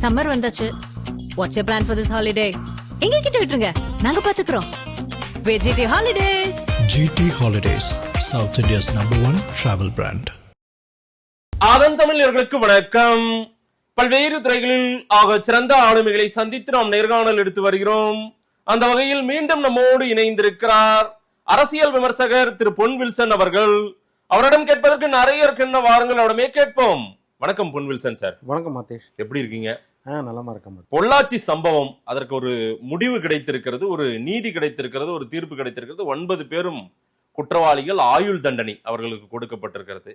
Summer வந்தாச்சு. What's plan for this holiday எங்க கிட்ட விட்டுருங்க. நாங்க பாத்துக்கிறோம். VGT holidays GT Holidays, South India's number one travel brand. ஆதன் தமிழர்களுக்கு வணக்கம். பல்வேறு துறைகளில் ஆக சிறந்த ஆளுமைகளை சந்தித்து நாம் நேர்காணல் எடுத்து வருகிறோம். அந்த வகையில் மீண்டும் நம்மோடு இணைந்திருக்கிறார் அரசியல் விமர்சகர் திரு பொன் வில்சன் அவர்கள். அவரிடம் கேட்பதற்கு நிறைய இருக்கின்ற வாருங்கள். அவரிடமே கேட்போம். வணக்கம் பொன் வில்சன் சார். வணக்கம் மாத்தேஷ் எப்படி இருக்கீங்க? நலமா இருக்கேன் பொள்ளாச்சி சம்பவம் அதற்கு ஒரு முடிவு கிடைத்திருக்கிறது ஒரு நீதி கிடைத்திருக்கிறது ஒரு தீர்ப்பு கிடைத்திருக்கிறது. ஒன்பது பேரும் குற்றவாளிகள் ஆயுள் தண்டனை அவர்களுக்கு கொடுக்கப்பட்டிருக்கிறது.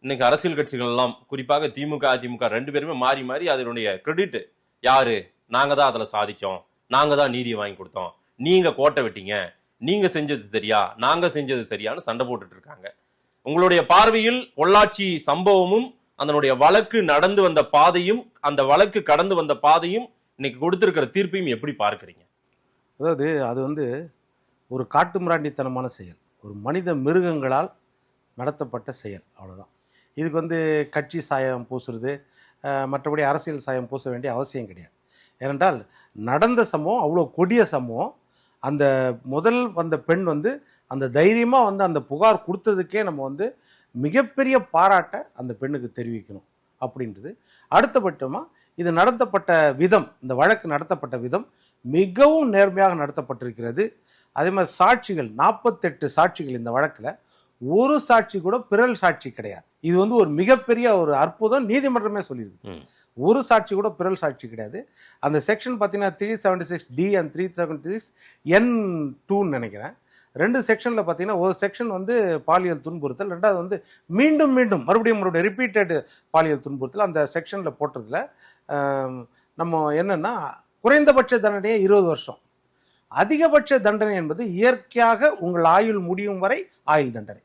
இன்னைக்கு அரசியல் கட்சிகள் எல்லாம் குறிப்பாக திமுக அதிமுக ரெண்டு பேருமே மாறி மாறி அதனுடைய கிரெடிட் யாரு? நாங்க தான் அதுல சாதிச்சோம். நாங்க தான் நீதியை வாங்கி கொடுத்தோம். நீங்க கோட்டை விட்டீங்க. நீங்க செஞ்சது சரியா? நாங்க செஞ்சது சரியான்னு சண்டை போட்டுட்டு இருக்காங்க. உங்களுடைய பார்வையில் பொள்ளாச்சி சம்பவமும் அதனுடைய வழக்கு நடந்து வந்த பாதையும் அந்த வழக்கு கடந்து வந்த பாதையும் இன்னைக்கு கொடுத்துருக்கிற தீர்ப்பையும் எப்படி பார்க்குறீங்க? அதாவது அது வந்து ஒரு காட்டு மிராண்டித்தனமான செயல். ஒரு மனித மிருகங்களால் நடத்தப்பட்ட செயல் அவ்வளோதான் இதுக்கு வந்து கட்சி சாயம் பூசுறது மற்றபடி அரசியல் சாயம் பூச வேண்டிய அவசியம் கிடையாது. ஏனென்றால் நடந்த சம்பவம் அவ்வளோ கொடிய சம்பவம் அந்த முதல் வந்த பெண் வந்து அந்த தைரியமாக வந்து அந்த புகார் கொடுத்ததுக்கே நம்ம வந்து மிகப்பெரிய பாராட்டை அந்த பெண்ணுக்கு தெரிவிக்கணும் அப்படின்றது. அடுத்தபட்சமாக இது நடத்தப்பட்ட விதம் இந்த வழக்கு நடத்தப்பட்ட விதம் மிகவும் நேர்மையாக நடத்தப்பட்டிருக்கிறது. அதே மாதிரி சாட்சிகள் நாற்பத்தெட்டு சாட்சிகள் இந்த வழக்கில். ஒரு சாட்சி கூட பிறல் சாட்சி கிடையாது. இது வந்து ஒரு மிகப்பெரிய ஒரு அற்புதம் நீதிமன்றமே சொல்லியிருக்கு. ஒரு சாட்சி கூட பிறல் சாட்சி கிடையாது. அந்த செக்ஷன் பார்த்தீங்கன்னா three seventy six D and three seventy six N டூன்னு நினைக்கிறேன். ரெண்டு செக்ஷனில் பார்த்தீங்கன்னா ஒரு செக்ஷன் வந்து பாலியல் துன்புறுத்தல் ரெண்டாவது வந்து மீண்டும் மீண்டும் மறுபடியும் மறுபடியும் ரிப்பீட்டட் பாலியல் துன்புறுத்தல் அந்த செக்ஷனில் போட்டதில் நம்ம என்னன்னா குறைந்தபட்ச தண்டனையே இருபது வருஷம். அதிகபட்ச தண்டனை என்பது இயற்கையாக உங்கள் ஆயுள் முடியும் வரை ஆயுள் தண்டனை.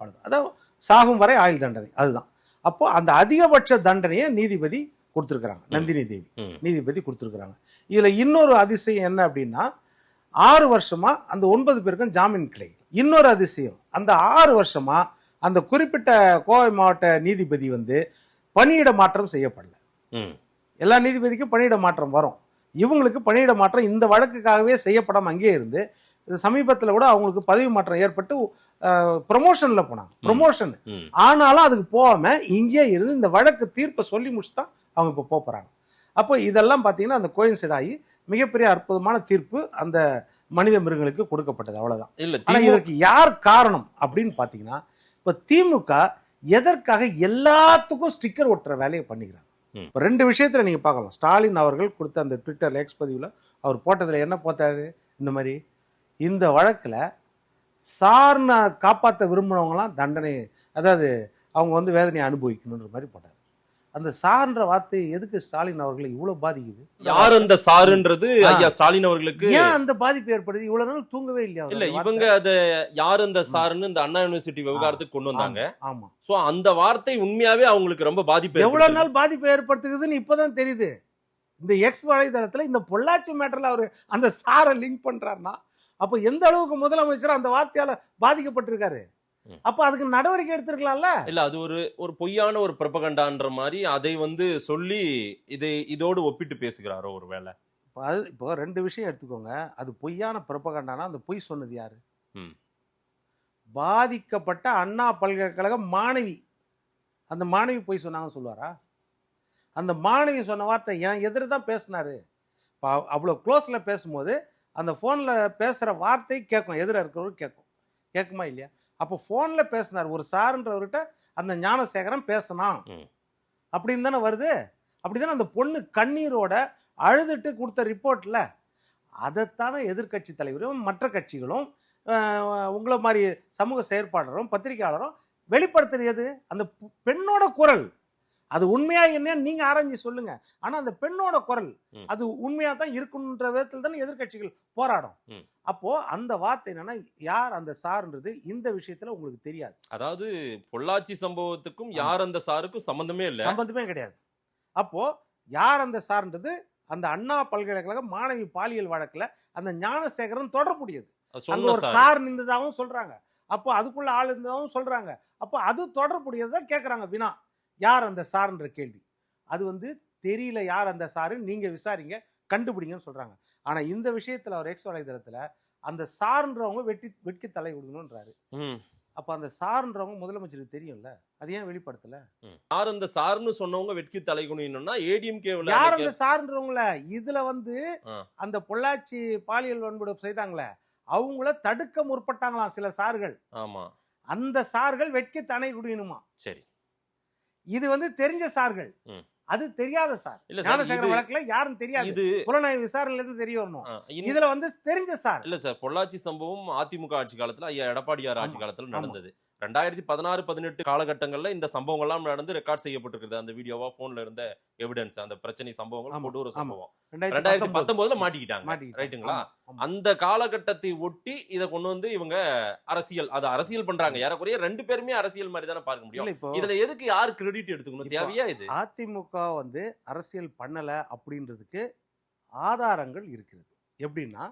அவ்வளோதான் அதாவது சாகும் வரை ஆயுள் தண்டனை. அதுதான். அப்போ அந்த அதிகபட்ச தண்டனையை நீதிபதி கொடுத்துருக்குறாங்க. நந்தினி தேவி. நீதிபதி கொடுத்துருக்குறாங்க. இதில் இன்னொரு அதிசயம் என்ன அப்படின்னா ஆறு வருஷமா அந்த ஒன்பது பேருக்கும் ஜாமீன் கிடைக்கும் இன்னொரு அதிசயம். அந்த ஆறு வருஷமா அந்த குறிப்பிட்ட கோவை மாவட்ட நீதிபதி வந்து பணியிட மாற்றம் செய்யப்படல. எல்லா நீதிபதிக்கும் பணியிட மாற்றம் வரும். இவங்களுக்கு பணியிட மாற்றம் இந்த வழக்குக்காகவே செய்யப்படாம அங்கேயே இருந்து சமீபத்தில் கூட அவங்களுக்கு பதவி மாற்றம் ஏற்பட்டு ப்ரொமோஷன்ல போனாங்க. ப்ரொமோஷன். ஆனாலும் அதுக்கு போகாம இங்கே இருந்து இந்த வழக்கு தீர்ப்பை சொல்லி முடிச்சு தான் அவங்க இப்போ போறாங்க. அப்போ இதெல்லாம் பார்த்தீங்கன்னா அந்த கோயின்சைட் ஆகி மிகப்பெரிய அற்புதமான தீர்ப்பு அந்த மனித மிருகங்களுக்கு கொடுக்கப்பட்டது. அவ்வளவுதான். இல்ல இதற்கு யார் காரணம் அப்படின்னு பாத்தீங்கன்னா இப்ப திமுக எதற்காக எல்லாத்துக்கும் ஸ்டிக்கர் ஒட்டுற வேலையை பண்ணிக்கிறாங்க. இப்ப ரெண்டு விஷயத்துல நீங்க பார்க்கலாம். ஸ்டாலின் அவர்கள் கொடுத்த அந்த ட்விட்டர் எக்ஸ் பதிவுல அவர் போட்டதுல என்ன போட்டாரு? இந்த மாதிரி. இந்த வழக்குல சார்ன காப்பாற்ற விரும்பினவங்களாம் தண்டனை அதாவது அவங்க வந்து வேதனையை அனுபவிக்கணுன்ற மாதிரி போட்டார். அந்த சார்ன்ற வார்த்தை எதுக்கு ஸ்டாலின் அவர்களை இவ்வளவு பாதிக்குது யார் அந்த சாருன்றது. ஐயா ஸ்டாலின் அவர்களுக்கு ஏன் அந்த பாதிப்பு ஏற்படுது இவ்வளவு நாள் தூங்கவே இல்லையா இல்ல இவங்க அத யார் அந்த சாருன்னு இந்த அண்ணா யூனிவர்சிட்டி விவகாரத்துக்கு கொண்டு? வந்தாங்க ஆமா சோ அந்த வார்த்தை உண்மையாவே அவங்களுக்கு ரொம்ப பாதிப்பு எவ்வளவு. நாள் பாதிப்பை ஏற்படுத்துக்குதுன்னு இப்பதான் தெரியுது இந்த எக்ஸ் வலைதளத்துல இந்த பொள்ளாச்சி மேட்டர்ல அவரு அந்த சாரை லிங்க் பண்றாருன்னா அப்ப எந்த அளவுக்கு முதலமைச்சர் அந்த வார்த்தையால பாதிக்கப்பட்டிருக்காரு. அப்ப அதுக்கு நடவடிக்கை எடுத்திருக்கலாம்ல? இல்ல அது ஒரு ஒரு பொய்யான ஒரு பிரபகண்டான்ற மாதிரி அதை வந்து சொல்லி இதை இதோடு ஒப்பிட்டு பேசுகிறாரோ ஒருவேளை இப்போ அது இப்போ ரெண்டு விஷயம் எடுத்துக்கோங்க. அது பொய்யான பிரபகண்டானா அந்த பொய் சொன்னது யாரு? ம். பாதிக்கப்பட்ட அண்ணா பல்கலைக்கழக மாணவி. அந்த மாணவி பொய் சொன்னாங்கன்னு சொல்லுவாரா? அந்த மாணவி சொன்ன வார்த்தை என் எதிர தான் பேசினாரு. இப்போ அவ்வளோ க்ளோஸில் பேசும்போது அந்த ஃபோனில் பேசுகிற வார்த்தை கேட்கும் எதிர இருக்கிறவரு கேட்கும் கேட்குமா இல்லையா? அப்போ ஃபோனில் பேசினார். ஒரு சாருன்றவர்கிட்ட அந்த ஞானசேகரன் பேசினான். அப்படின்னு தானே வருது? அப்படி தானே அந்த பொண்ணு கண்ணீரோட அழுதுட்டு கொடுத்த ரிப்போர்ட்ல. அதைத்தானே எதிர்க்கட்சி தலைவரும் மற்ற கட்சிகளும் உங்களை மாதிரி சமூக செயற்பாளரும் பத்திரிகையாளரும் வெளிப்படுத்துறது அந்த பெண்ணோட குரல். அது உண்மையா என்ன நீங்க ஆராய்ஞ்சு சொல்லுங்க. ஆனா அந்த பெண்ணோட குரல். அது உண்மையா தான் இருக்குன்ற விதத்தில் தானே எதிர்க்கட்சிகள் போராடும். அப்போ அந்த வார்த்தை என்னன்னா யார் அந்த சார்ன்றது இந்த விஷயத்துல உங்களுக்கு தெரியாது. அதாவது பொள்ளாச்சி சம்பவத்துக்கும் யார் அந்த சாருக்கும் சம்பந்தமே இல்ல. சம்பந்தமே கிடையாது. அப்போ யார் அந்த சார்ன்றது அந்த அண்ணா பல்கலைக்கழக மாணவி பாலியல் வழக்குல அந்த ஞானசேகரன் தொடர்புடையது. ஒரு கார் நின்றதாகவும் சொல்றாங்க. அப்போ அதுக்குள்ள ஆள் இருந்ததாகவும் சொல்றாங்க. அப்போ அது தொடர்புடையதை கேட்கறாங்க வினா. யார் அந்த சார்ன்ற கேள்வி. அது வந்து தெரியல யார் அந்த சாரு நீங்க விசாரிங்க கண்டுபிடிங்கன்னு சொல்றாங்க. ஆனா இந்த விஷயத்துல அவர் எக்ஸ் வலைதளத்துல அந்த சார்ன்றவங்க வெட்டி வெட்கி தலை விடணுன்றாரு. அப்ப அந்த சார்ன்றவங்க முதலமைச்சருக்கு தெரியும்ல? அது ஏன் வெளிப்படுத்தல? யார் அந்த சார்னு சொன்னவங்க வெட்கி தலைகுனின்னா ஏடிஎம்கேவில் யார் அந்த சார்ன்றவங்கள? இதுல வந்து. அந்த பொள்ளாச்சி பாலியல் வன்முறை செய்தாங்களே அவங்கள தடுக்க முற்பட்டாங்களாம் சில சார்கள். ஆமா. அந்த சார்கள் வெட்கி தனை குடியணுமா சரி. இது வந்து தெரிஞ்ச சார்கள். அது தெரியாத சார். இல்ல சார் ஞானசேகர வழக்குல யாரும் தெரியாது. இது புலனாய்வு விசாரணையில இருந்து தெரிய வரணும் இதுல வந்து தெரிஞ்ச சார். இல்ல சார் பொள்ளாச்சி சம்பவம் அதிமுக ஆட்சி காலத்துல ஐயா எடப்பாடியார் ஆட்சி காலத்துல. நடந்தது. ரெண்டாயிரத்தி பதினாறு பதினெட்டு காலகட்டங்கள்ல இந்த சம்பவங்கள்லாம் நடந்து ரெக்கார்ட் செய்யப்பட்டிருக்குது. அந்த வீடியோவா போன்ல இருந்த எவிடன்ஸ் அந்த பிரச்சனை சம்பவங்கள் கொடூர. சம்பவம். ரெண்டாயிரத்தி ரெண்டாயிரத்தி பத்தொன்பது. பத்தொன்பதுல மாட்டிக்கிட்டாங்க. ரைட்டுங்களா. அந்த காலகட்டத்தை ஒட்டி இதை கொண்டு வந்து இவங்க அரசியல் அது அரசியல் பண்றாங்க. ஏறக்குறைய ரெண்டு பேருமே அரசியல் மாதிரி தானே பார்க்க முடியும். இதுல எதுக்கு யார் கிரெடிட் எடுத்துக்கணும்? தேவையா இது? அதிமுக வந்து அரசியல் பண்ணல அப்படின்றதுக்கு ஆதாரங்கள் இருக்கிறது. எப்படின்னா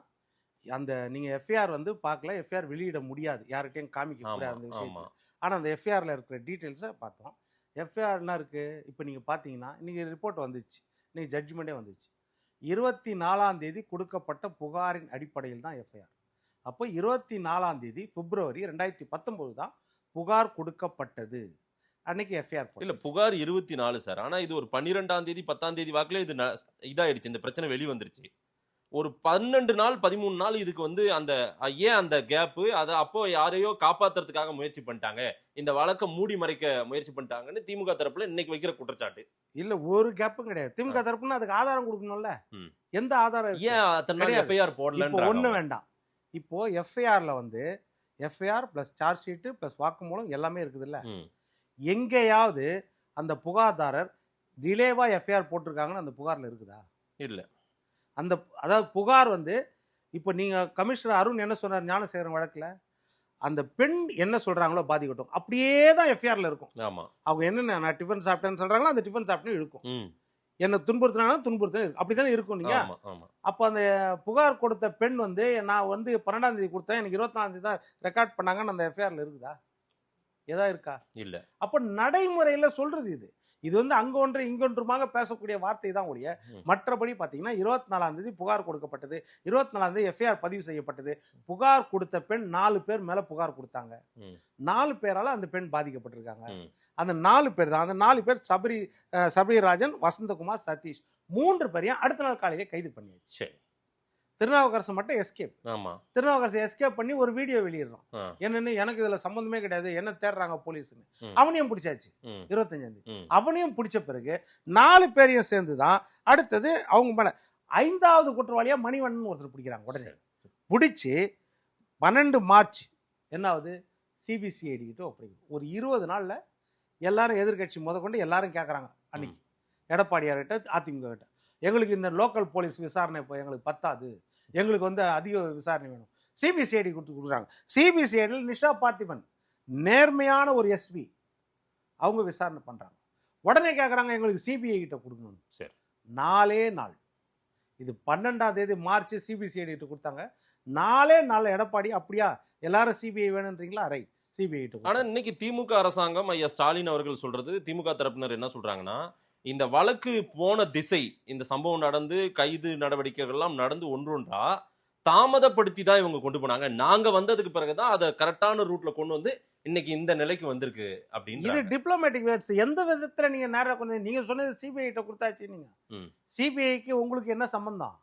அந்த நீங்க எஃப்ஐஆர் வந்து பார்க்கல எஃப்ஐஆர் வெளியிட முடியாது. யார்கிட்டயும் காமிக்க கூடாது அந்த விஷயத்தை. ஆனா அந்த எஃப்ஐஆர்ல இருக்கிற டீட்டெயில்ஸை பார்த்தோம். எஃப்ஐஆர் என்ன இருக்கு? இப்போ நீங்க பாத்தீங்கன்னா இன்னைக்கு ரிப்போர்ட் வந்துச்சு. இன்னைக்கு ஜட்ஜ்மெண்ட்டே வந்துச்சு. இருபத்தி நாலாம் தேதி கொடுக்கப்பட்ட புகாரின் அடிப்படையில் தான் எஃப்ஐஆர் அப்போ இருபத்தி நாலாம் தேதி பிப்ரவரி ரெண்டாயிரத்தி பத்தொன்பது தான் புகார் கொடுக்கப்பட்டது. அன்னைக்கு எஃப்ஐஆர் இல்ல புகார் இருபத்தி நாலு சார். ஆனா இது ஒரு பன்னிரெண்டாம் தேதி பத்தாம் தேதி வாக்குல இது இதாயிடுச்சு. இந்த பிரச்சனை வெளி வந்துருச்சு ஒரு பன்னெண்டு நாள் பதிமூணு நாள் இதுக்கு வந்து அந்த ஏன் அந்த கேப்பு அதை அப்போ யாரையோ காப்பாத்துறதுக்காக முயற்சி பண்ணிட்டாங்க. இந்த வழக்கை மூடி மறைக்க முயற்சி பண்ணிட்டாங்கன்னு திமுக தரப்புல இன்னைக்கு வைக்கிற குற்றச்சாட்டு. இல்ல ஒரு கேப்பும் கிடையாது. திமுக தரப்புன்னு அதுக்கு ஆதாரம் கொடுக்கணும்ல. எந்த ஆதாரம்? ஏன் அத்தனை. எஃப்ஐஆர் இப்போ ஒண்ணு வேண்டாம். இப்போ எஃப்ஐஆர்ல வந்து FIR plus charge sheet plus வாக்குமூலம் எல்லாமே இருக்குதுல்ல? எங்கேயாவது அந்த புகார்தாரர் டிலேவா எஃப்ஐஆர் போட்டிருக்காங்கன்னு அந்த புகார்ல இருக்குதா? இல்ல. அந்த அதாவது புகார் வந்து இப்போ நீங்க கமிஷனர் அருண் என்ன சொன்னார் ஞானசேகரன் வழக்குல? அந்த பெண் என்ன சொல்றாங்களோ பாதிக்கட்டும். அப்படியே தான் எஃப்ஐஆர்ல இருக்கும். ஆமா. அவங்க என்னென்ன நான் டிஃபன் சாப்பிட்டேன்னு சொல்றாங்களோ அந்த டிஃபன் சாப்பிட்டேன்னு இருக்கும் என்ன துன்புறுத்தினாலும் துன்புறுத்தினா இருக்கும் அப்படித்தானே இருக்கும் நீங்க ஆமா ஆமா. அப்போ அந்த புகார் கொடுத்த பெண் வந்து நான் வந்து பன்னெண்டாம் தேதி கொடுத்தேன் எனக்கு இருபத்தி தேதி தான் ரெக்கார்ட் பண்ணாங்கன்னு அந்த எஃப்ஐஆர்ல இருக்குதா? ஏதா இருக்கா? இல்ல. அப்போ நடைமுறையில சொல்றது இது. இது வந்து அங்க ஒன்று இங்கொன்றுமாக பேசக்கூடிய வார்த்தை தான் ஒழிய. மற்றபடி பார்த்தீங்கன்னா இருபத்தி நாலாம் தேதி புகார் கொடுக்கப்பட்டது இருபத்தி நாலாம் தேதி எஃப்ஐஆர் பதிவு செய்யப்பட்டது புகார் கொடுத்த பெண் நாலு பேர் மேல புகார் கொடுத்தாங்க. நாலு பேரால அந்த பெண் பாதிக்கப்பட்டிருக்காங்க. அந்த நாலு பேர் தான் அந்த நாலு பேர் சபரி சபரிராஜன் வசந்தகுமார் சதீஷ் மூன்று பேரையும் அடுத்த நாள் காலையிலே கைது பண்ணியாச்சு திருநாவுக்கரசு மட்டும் எஸ்கேப் ஆமா. திருநாவுக்கரசு எஸ்கேப் பண்ணி ஒரு வீடியோ வெளியிடுறோம். என்னன்னு எனக்கு இதுல சம்பந்தமே கிடையாது. என்ன தேடுறாங்க போலீஸ்னு. அவனையும் பிடிச்சாச்சு. ம். இருபத்தஞ்சாம் தேதி. ம். அவனையும் பிடிச்ச பிறகு நாலு பேரையும் சேர்ந்து தான் அடுத்தது அவங்க மேல ஐந்தாவது குற்றவாளியா மணிவண்ணன் ஒருத்தர் பிடிக்கிறாங்க உடனே. பிடிச்சி பன்னெண்டு மார்ச் என்ன ஆகுது சிபிசிஐடி கிட்ட ஒப்படைக்கும் ஒரு இருபது நாள்ல எல்லாரும் எதிர்க்கட்சி முதற்கொண்டு எல்லாரும் கேட்குறாங்க அன்னைக்கு. எடப்பாடியார் கிட்ட அதிமுக கிட்ட எங்களுக்கு இந்த லோக்கல் போலீஸ் விசாரணை இப்போ எங்களுக்கு பத்தாது. எங்களுக்கு வந்து அதிக விசாரணை வேணும். சிபிசிஐடி கொடுத்து கொடுக்குறாங்க. சிபிசிஐடியில் நிஷா பார்த்திபன் நேர்மையான ஒரு எஸ்பி அவங்க விசாரணை பண்றாங்க. உடனே கேட்குறாங்க எங்களுக்கு சிபிஐ கிட்ட கொடுக்கணும் சரி. நாலே நாள். இது பன்னெண்டாம் தேதி மார்ச் சிபிசிஐடி கிட்ட கொடுத்தாங்க. நாலே நாள் எடப்பாடி அப்படியா? எல்லாரும் சிபிஐ வேணுன்றீங்களா? ரைட் சிபிஐ கிட்ட ஆனா கொடுத்தாங்க. இன்னைக்கு திமுக அரசாங்கம் ஐயா ஸ்டாலின் அவர்கள் சொல்றது திமுக தரப்பினர் என்ன சொல்றாங்கன்னா இந்த வழக்கு போன திசை இந்த சம்பவம் நடந்து கைது நடவடிக்கைகள் எல்லாம் நடந்து ஒன்றொன்றா தாமதப்படுத்தி தான் இவங்க கொண்டு போனாங்க. நாங்க வந்ததுக்கு பிறகுதான் அதை கரெக்டான ரூட்ல கொண்டு வந்து இன்னைக்கு இந்த நிலைக்கு வந்திருக்கு இது அப்படின்னு டிப்ளமேட்டிக் வேர்ட்ஸ் எந்த விதத்துல நீங்க நேரா கொண்டு நீங்க சொன்னது சிபிஐ கிட்ட கொடுத்தாச்சு நீங்க. சிபிஐக்கு உங்களுக்கு என்ன சம்பந்தம்?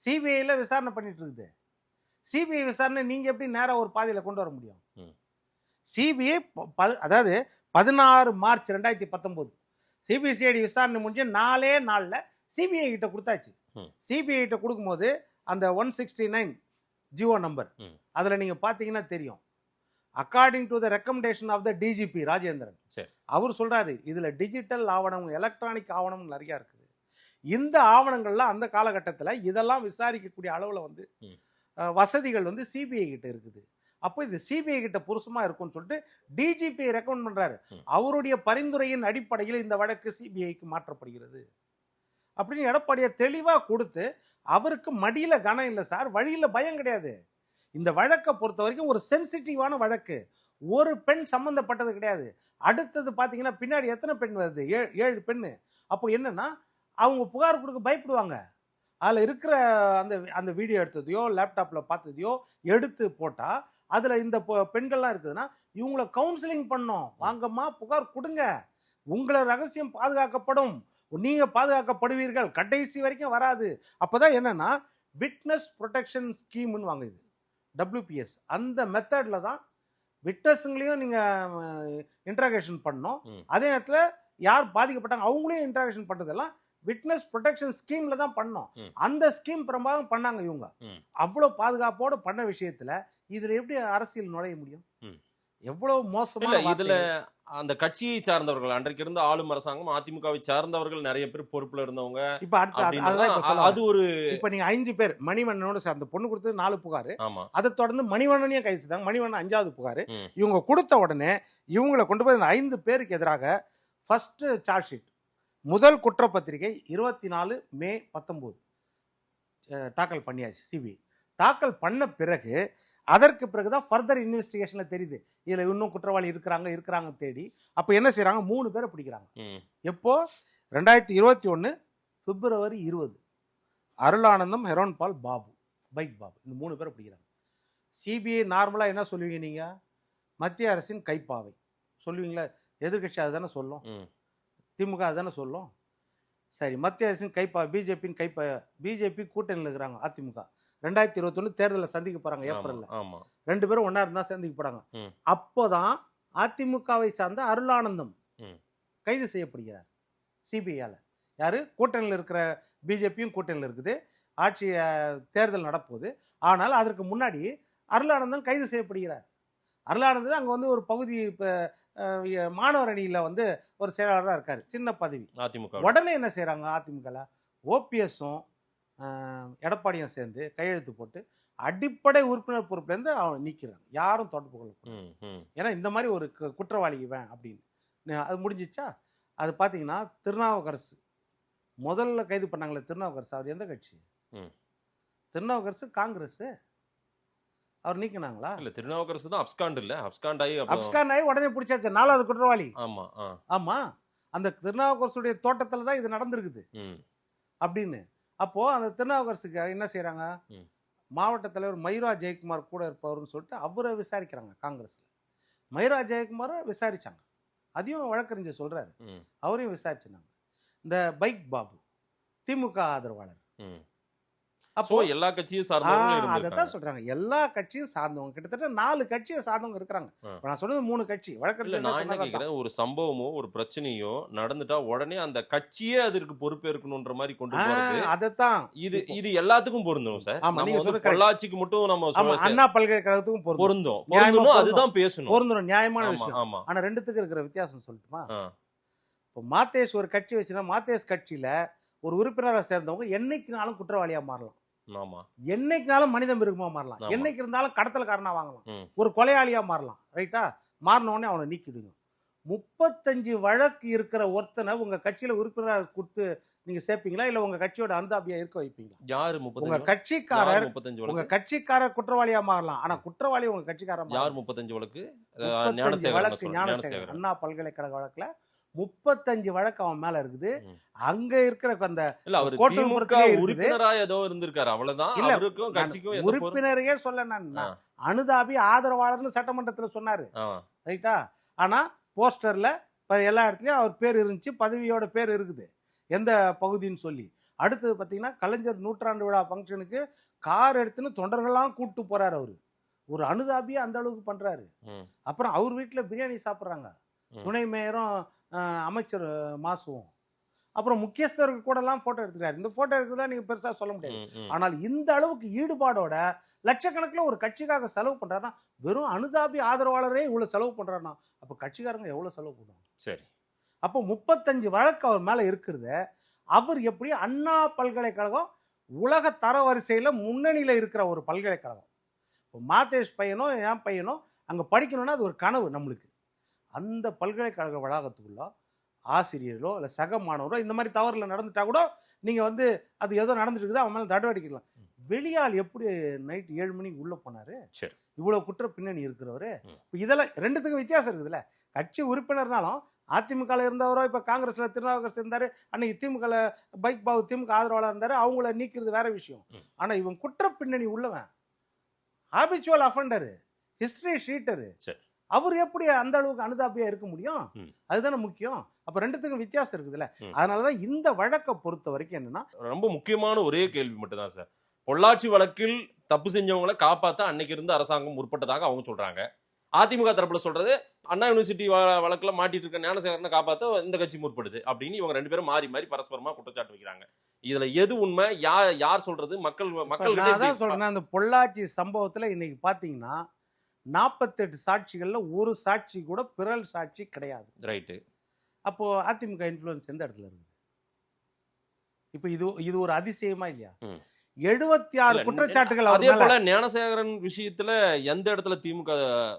சிபிஐல விசாரணை பண்ணிட்டு இருக்குது. சிபிஐ விசாரணை நீங்க எப்படி நேரா ஒரு பாதையில கொண்டு வர முடியும்? ம். சிபிஐ அதாவது பதினாறு மார்ச் ரெண்டாயிரத்தி பத்தொன்பது சிபிசிஐடி விசாரணை முடிஞ்சு நாலே நாள்ல சிபிஐ கிட்ட கொடுத்தாச்சு. சிபிஐ கிட்ட கொடுக்கும்போது அந்த one sixty nine GO number. அதுல நீங்க பாத்தீங்கன்னா தெரியும் according to the recommendation of the DGP Rajendran. அவர் சொல்றாரு இதுல டிஜிட்டல் ஆவணம் எலக்ட்ரானிக் ஆவணம் நிறைய இருக்குது இந்த ஆவணங்கள்லாம் அந்த காலகட்டத்துல இதெல்லாம் விசாரிக்கக்கூடிய அளவுல வந்து வசதிகள் வந்து சிபிஐ கிட்ட இருக்குது அப்போ இது சிபிஐ கிட்ட புருஷமா இருக்கும்னு சொல்லிட்டு டிஜிபி ரெக்கமெண்ட் பண்றாரு. அவருடைய பரிந்துரையின் அடிப்படையில் இந்த வழக்கு சிபிஐக்கு மாற்றப்படுகிறது. அப்படின்னு எடப்பாடியை தெளிவா கொடுத்து அவருக்கு மடியில கனம் இல்லை சார் வழியில பயம் கிடையாது. இந்த வழக்கை பொறுத்த வரைக்கும் ஒரு சென்சிட்டிவான வழக்கு. ஒரு பெண் சம்பந்தப்பட்டது கிடையாது. அடுத்தது பாத்தீங்கன்னா பின்னாடி எத்தனை பெண் வருது? ஏழு ஏழு பெண்ணு. அப்போ என்னன்னா அவங்க புகார் கொடுக்க பயப்படுவாங்க. அதில் இருக்கிற அந்த அந்த வீடியோ எடுத்ததையோ லேப்டாப்பில் பார்த்ததையோ எடுத்து போட்டால் அதில் இந்த பெண்கள்லாம் இருக்குதுன்னா இவங்கள கவுன்சிலிங் பண்ணோம். வாங்கம்மா புகார் கொடுங்க. உங்களை ரகசியம் பாதுகாக்கப்படும். நீங்க பாதுகாக்கப்படுவீர்கள். கடைசி வரைக்கும் வராது. அப்பதான் என்னன்னா விட்னஸ் ப்ரொடெக்ஷன் ஸ்கீம்னு வாங்க இது. டபிள்யூபிஎஸ் அந்த மெத்தட்ல தான் விட்னஸுங்களையும் நீங்க இன்ட்ராகேஷன் பண்ணோம். அதே நேரத்தில் யார் பாதிக்கப்பட்டாங்க அவங்களையும் இன்ட்ராகேஷன் பண்றதெல்லாம் விட்னஸ் ப்ரொடெக்ஷன் ஸ்கீம்ல தான் பண்ணோம். அந்த ஸ்கீம் பிரமாதம் பண்ணாங்க இவங்க. ம். அவ்வளவு பாதுகாப்போட பண்ண விஷயத்துல இதுல எப்படி அரசியல் நுழைய முடியும். எவ்வளவு மோசமான இதுல. அந்த கட்சியை சார்ந்தவர்கள் அன்றைக்கு இருந்த ஆளும் அரசாங்கம் அதிமுகவை சார்ந்தவர்கள் நிறைய பேர் பொறுப்புல இருந்தவங்க இப்ப அடுத்து அது- ஒரு. இப்ப நீங்க அஞ்சு பேர் மணிவண்ணனோட சேர்ந்து அந்த பொண்ணு கொடுத்தது நாலு புகார் அதை தொடர்ந்து மணிவண்ணனையும் கைது செய்தாங்க மணிவண்ணன் அஞ்சாவது புகார். இவங்க கொடுத்த உடனே இவங்களை கொண்டு போய் அந்த ஐந்து பேருக்கு எதிராக ஃபர்ஸ்ட் சார்ஜ் ஷீட் முதல் குற்றப்பத்திரிகை இருபத்தி நாலு மே பத்தொம்போது தாக்கல் பண்ணியாச்சு சிபிஐ தாக்கல் பண்ண பிறகு அதற்கு பிறகு தான் ஃபர்தர் இன்வெஸ்டிகேஷனில் தெரியுது. இதில் இன்னும் குற்றவாளி இருக்கிறாங்க இருக்கிறாங்க தேடி. அப்போ என்ன செய்கிறாங்க மூணு பேரை பிடிக்கிறாங்க. எப்போ? ரெண்டாயிரத்தி இருபத்தி ஒன்று பிப்ரவரி இருபது. Arulanandam Heron Paul Babu. Bike Babu. இந்த மூணு பேரை பிடிக்கிறாங்க. சிபிஐ நார்மலாக என்ன சொல்லுவீங்க நீங்கள் மத்திய அரசின் கைப்பாவை. சொல்லுவீங்களா? எதிர்கட்சி அதுதானே சொல்லும். திமுக அதுதானே சொல்லும். சரி மத்திய அரசின் கைப்பா பிஜேபியின் கைப்பா பிஜேபி கூட்டணியில் இருக்கிறாங்க அதிமுக. ரெண்டாயிரத்தி இருபத்தொன்று தேர்தலில் சந்திக்க போகிறாங்க ஏப்ரலில். ரெண்டு பேரும் ஒன்றா இருந்தால் சந்திக்க போகிறாங்க ம். அப்போதான் அதிமுகவை சார்ந்த அருளானந்தம். கைது செய்யப்படுகிறார் சிபிஐயால். யாரு? கூட்டணியில் இருக்கிற பிஜேபியும் கூட்டணியில் இருக்குது. ஆட்சி தேர்தல் நடப்போகுது. ஆனால் அதற்கு முன்னாடி அருளானந்தம் கைது செய்யப்படுகிறார். அருளானந்தம் அங்கே வந்து ஒரு பகுதி இப்போ மாணவர் அணியில் வந்து ஒரு செயலாளராக இருக்கார். சின்ன பதவி. அதிமுக உடனே என்ன செய்கிறாங்க அதிமுகவில் ஓபிஎஸும் எடப்பாடியும் சேர்ந்து கையெழுத்து போட்டு அடிப்படை உறுப்பினர் பொறுப்புலேருந்து அவன் நீக்கிறாங்க யாரும் தொடர்பு கொள்ள ஏன்னா இந்த மாதிரி ஒரு குற்றவாளி இவன் அப்படின்னு. அது முடிஞ்சிச்சா? அது பார்த்தீங்கன்னா திருநாவுக்கரசு. முதல்ல கைது பண்ணாங்களே திருநாவுக்கரசு அவர் எந்த கட்சி. திருநாவுக்கரசு காங்கிரஸ் அவர் நீக்கினாங்களா? இல்ல திருநாவுக்கரசு தான் அப்ஸ்காண்ட் இல்ல. அப்ஸ்காண்ட் ஆகி அப்ஸ்கான் ஆகி உடனே பிடிச்சாச்சு. நாலாவது குற்றவாளி. ஆமா ஆமா. அந்த திருநாவுக்கரசுடைய தோட்டத்தில் தான் இது நடந்திருக்குது. அப்படின்னு. அப்போ அந்த திருநாவுக்கரசுக்கு என்ன செய்றாங்க? ம். மாவட்ட தலைவர் மயூரா ஜெயக்குமார் கூட இருப்பவர்னு சொல்லிட்டு அவரை விசாரிக்கிறாங்க காங்கிரஸ்ல. மயூரா ஜெயக்குமாரை விசாரிச்சாங்க. அதையும் வழக்கறிஞர் சொல்றாரு. ம், அவரையும் விசாரிச்சினாங்க இந்த பைக் பாபு திமுக ஆதரவாளர். அப்போ எல்லா கட்சியும் சார்ந்தவங்களும் அதை தான் சொல்றாங்க. எல்லா கட்சியும் சார்ந்தவங்க. கிட்டத்தட்ட நாலு கட்சியை சார்ந்தவங்க இருக்கிறாங்க. நான் சொன்னது மூணு கட்சி. வழக்கறிஞர் நான் என்ன. கேக்குறேன் ஒரு சம்பவமோ ஒரு பிரச்சனையோ நடந்துட்டா உடனே அந்த கட்சியே அதற்கு பொறுப்பேற்கணும்ன்ற மாதிரி கொண்டு போறது. அதைத்தான். இது இது எல்லாத்துக்கும் பொருந்தும் சார். ஆமா, நீங்க. பொள்ளாச்சிக்கு மட்டும் நம்ம அண்ணா பல்கலைக்கழகத்துக்கும் பொருந்தும். பொருந்தும். பொருந்தணும். அதுதான் பேசணும். பொருந்தும் நியாயமான விஷயம். ஆமா. ஆனா ரெண்டுத்துக்கு இருக்கிற வித்தியாசம் சொல்லட்டுமா? இப்போ மாத்தேஷ் ஒரு கட்சி வச்சுன்னா மாத்தேஷ் கட்சியில ஒரு உறுப்பினராக சேர்ந்தவங்க என்னைக்குனாலும் குற்றவாளியா மாறலாம். என்னைக்குனாலும் மனித மிருகமா மாறலாம். என்னைக்கு இருந்தாலும் கடத்தல்காரனா வாங்கலாம். ஒரு கொலையாளியா மாறலாம். ரைட்டா? மாறின உடனே அவனை நீக்கிடுங்க. முப்பத்தஞ்சு வழக்கு இருக்கிற ஒருத்தனை உங்க கட்சியில உறுப்பினராக கொடுத்து நீங்க சேர்ப்பீங்களா? இல்ல உங்க கட்சியோட அந்தாபியா இருக்க வைப்பீங்களா? யாரு உங்க? கட்சிக்காரர் உங்க கட்சிக்காரர் குற்றவாளியா மாறலாம். ஆனா குற்றவாளி உங்க கட்சிக்காரர் யார் முப்பத்தஞ்சு வழக்கு? வழக்கு ஞானசேகரன். அண்ணா பல்கலைக்கழக வழக்குல முப்பத்தஞ்சு வழக்கு அவன் மேல இருக்குது. அங்க இருக்கிற அந்த. உறுப்பினரா ஏதோ இருந்திருக்காரு அவ்வளவுதான். அவருக்கும் கட்சிக்கும் உறுப்பினரையே சொல்ல நான். அனுதாபி ஆதரவாளர்னு சட்டமன்றத்துல சொன்னாரு. ரைட்டா? ஆனா போஸ்டர்ல எல்லா இடத்துலயும் அவர் பேர் இருந்துச்சு பதவியோட பேர் இருக்குது. எந்த பகுதின்னு சொல்லி. அடுத்தது பாத்தீங்கன்னா கலைஞர் நூற்றாண்டு விழா ஃபங்க்ஷனுக்கு கார் எடுத்துன்னு தொண்டர்கள்லாம் கூப்பிட்டு போறாரு அவரு. ஒரு அனுதாபியை அந்த அளவுக்கு பண்றாரு. அப்புறம் அவர் வீட்டுல பிரியாணி சாப்பிட்றாங்க. துணை மேயரும் அமைச்சர் மாசுவும். அப்புறம் முக்கியஸ்தர்கள் கூட எல்லாம் போட்டோ எடுத்துக்கிறாரு. இந்த போட்டோ எடுக்கிறதா நீங்க பெருசா சொல்ல முடியாது. ஆனால் இந்த அளவுக்கு ஈடுபாடோட லட்சக்கணக்கில் ஒரு கட்சிக்காக செலவு பண்றாருன்னா வெறும் அனுதாபி ஆதரவாளரே இவ்வளவு செலவு பண்றாருன்னா அப்ப கட்சிக்காரங்க எவ்வளவு செலவு பண்ணுவாங்க? சரி. அப்போ முப்பத்தஞ்சு வழக்கு அவர் மேல இருக்கிறத அவர் எப்படி அண்ணா பல்கலைக்கழகம் உலக தரவரிசையில முன்னணியில இருக்கிற ஒரு பல்கலைக்கழகம். இப்போ மாதேஷ் பையனோ என் பையனோ அங்க படிக்கணும்னா அது ஒரு கனவு நம்மளுக்கு. அந்த பல்கலைக்கழக வளாகத்துக்குள்ள ஆசிரியரோ இல்லை சக மாணவரோ இந்த மாதிரி தவறுல நடந்துட்டா கூட நீங்க வந்து அது ஏதோ நடந்துட்டு அவன் மேல நடவடிக்கலாம் வெளியாள் எப்படி நைட் ஏழு மணிக்கு உள்ள போனாரு? சரி. இவ்வளவு குற்ற பின்னணி இருக்கிறவரு. இப்ப இதெல்லாம் ரெண்டுத்துக்கும் வித்தியாசம் இருக்குதுல்ல. கட்சி உறுப்பினர்னாலும் அதிமுகவில் இருந்தவரோ இப்போ காங்கிரஸில் திருநாவுக்கரசு இருந்தார் அன்னைக்கு திமுகவில் பைக் பாபு திமுக ஆதரவாளர் இருந்தார் அவங்கள நீக்கிறது வேற விஷயம். ஆனால் இவன் குற்ற பின்னணி உள்ளவன். ஹாபிச்சுவல் அஃபண்டரு ஹிஸ்டரி ஷீட்டரு சரி. அவர் எப்படி அந்த அளவுக்கு அனுதாபியா இருக்க முடியும். அதுதானே முக்கியம். அப்ப ரெண்டுத்துக்கும் வித்தியாசம் இருக்குதுல்ல. அதனாலதான் இந்த வழக்கை பொறுத்த வரைக்கும் என்னன்னா ரொம்ப முக்கியமான ஒரே கேள்வி மட்டும்தான் சார். பொள்ளாச்சி வழக்கில் தப்பு செஞ்சவங்களை காப்பாத்த அன்னைக்கு இருந்த அரசாங்கம் முற்பட்டதாக அவங்க சொல்றாங்க. அதிமுக தரப்புல சொல்றது அண்ணா யூனிவர்சிட்டி வழக்குல மாட்டிட்டு இருக்க ஞானசேகரனை காப்பாத்த இந்த கட்சி முற்படுது. அப்படின்னு இவங்க ரெண்டு பேரும் மாறி மாறி பரஸ்பரமா குற்றச்சாட்டு வைக்கிறாங்க. இதுல எது உண்மை? யார் யார் சொல்றது? மக்கள் மக்கள் சொல்றேன் அந்த பொள்ளாச்சி சம்பவத்துல இன்னைக்கு பாத்தீங்கன்னா நாற்பத்தெட்டு சாட்சிகள்ல ஒரு சாட்சி கூட பிறல் சாட்சி கிடையாது. ரைட்டு அப்போ அதிமுக இன்ஃப்ளூயன்ஸ் எந்த இடத்துல இருக்கு இப்போ இது இது ஒரு அதிசயமா இல்லையா. எழுபத்தி ஆறு குற்றச்சாட்டுகள் அதே போல ஞானசேகரன் விஷயத்துல எந்த இடத்துல திமுக